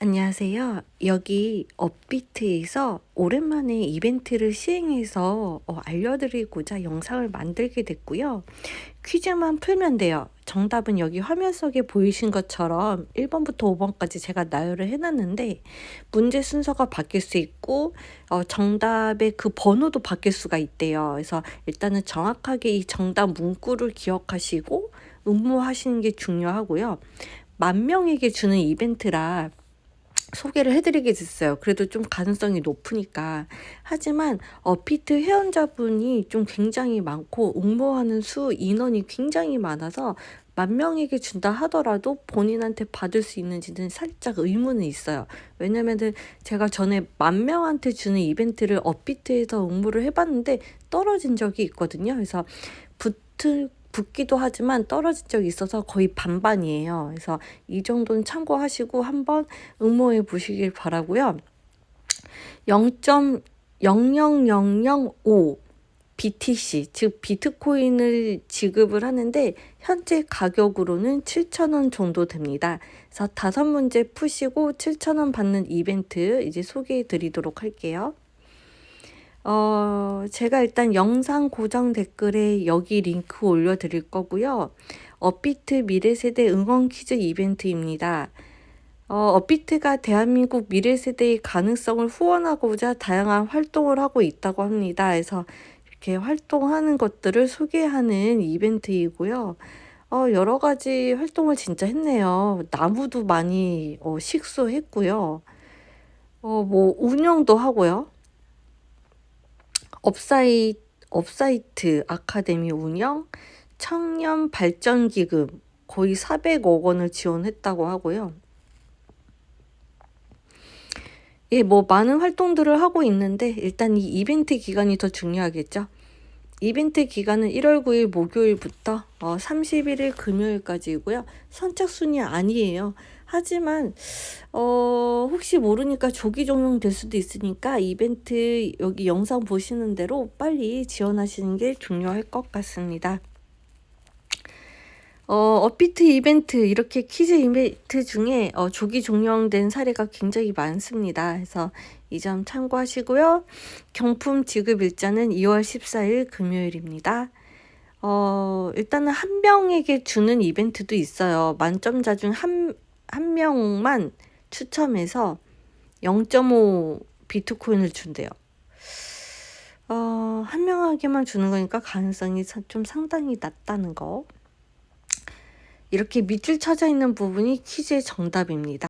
안녕하세요. 여기 업비트에서 오랜만에 이벤트를 시행해서 어, 알려드리고자 영상을 만들게 됐고요. 퀴즈만 풀면 돼요. 정답은 여기 화면 속에 보이신 것처럼 1번부터 5번까지 제가 나열을 해놨는데 문제 순서가 바뀔 수 있고 어, 정답의 그 번호도 바뀔 수가 있대요. 그래서 일단은 정확하게 이 정답 문구를 기억하시고 응모하시는 게 중요하고요. 만 명에게 주는 이벤트라 소개를 해드리게 됐어요. 그래도 좀 가능성이 높으니까. 하지만 어피트 회원자분이 좀 굉장히 많고 응모하는 수 인원이 굉장히 많아서 만 명에게 준다 하더라도 본인한테 받을 수 있는지는 살짝 의문은 있어요. 왜냐면은 제가 전에 만 명한테 주는 이벤트를 업비트에서 응모를 해봤는데 떨어진 적이 있거든요. 그래서 붙을 붙기도 하지만 떨어진 적이 있어서 거의 반반이에요. 그래서 이 정도는 참고하시고 한번 응모해 보시길 바라고요. 0.00005 BTC, 즉 비트코인을 지급을 하는데 현재 가격으로는 7,000원 정도 됩니다. 그래서 다섯 문제 푸시고 7,000원 받는 이벤트 이제 소개해 드리도록 할게요. 어, 제가 일단 영상 고정 댓글에 여기 링크 올려드릴 거고요. 업비트 미래세대 응원 퀴즈 이벤트입니다. 어, 업비트가 대한민국 미래세대의 가능성을 후원하고자 다양한 활동을 하고 있다고 합니다. 그래서 이렇게 활동하는 것들을 소개하는 이벤트이고요. 어, 여러 가지 활동을 진짜 했네요. 나무도 많이 어, 식수했고요. 어, 뭐 운영도 하고요. 업사이, 업사이트 아카데미 운영, 청년 발전 기금 거의 400억 원을 지원했다고 하고요. 예, 뭐 많은 활동들을 하고 있는데 일단 이 이벤트 기간이 더 중요하겠죠. 이벤트 기간은 1월 9일 목요일부터 어, 31일 금요일까지이고요. 선착순이 아니에요. 하지만 어, 혹시 모르니까 조기 종료될 수도 있으니까 이벤트 여기 영상 보시는 대로 빨리 지원하시는 게 중요할 것 같습니다. 어, 업비트 이벤트, 이렇게 퀴즈 이벤트 중에 어, 조기 종영된 사례가 굉장히 많습니다. 그래서 이 점 참고하시고요. 경품 지급 일자는 2월 14일 금요일입니다. 어, 일단은 한 명에게 주는 이벤트도 있어요. 만점자 중 한, 한 명만 추첨해서 0.5 비트코인을 준대요. 어, 한 명에게만 주는 거니까 가능성이 좀 상당히 낮다는 거. 이렇게 밑줄 쳐져 있는 부분이 퀴즈의 정답입니다.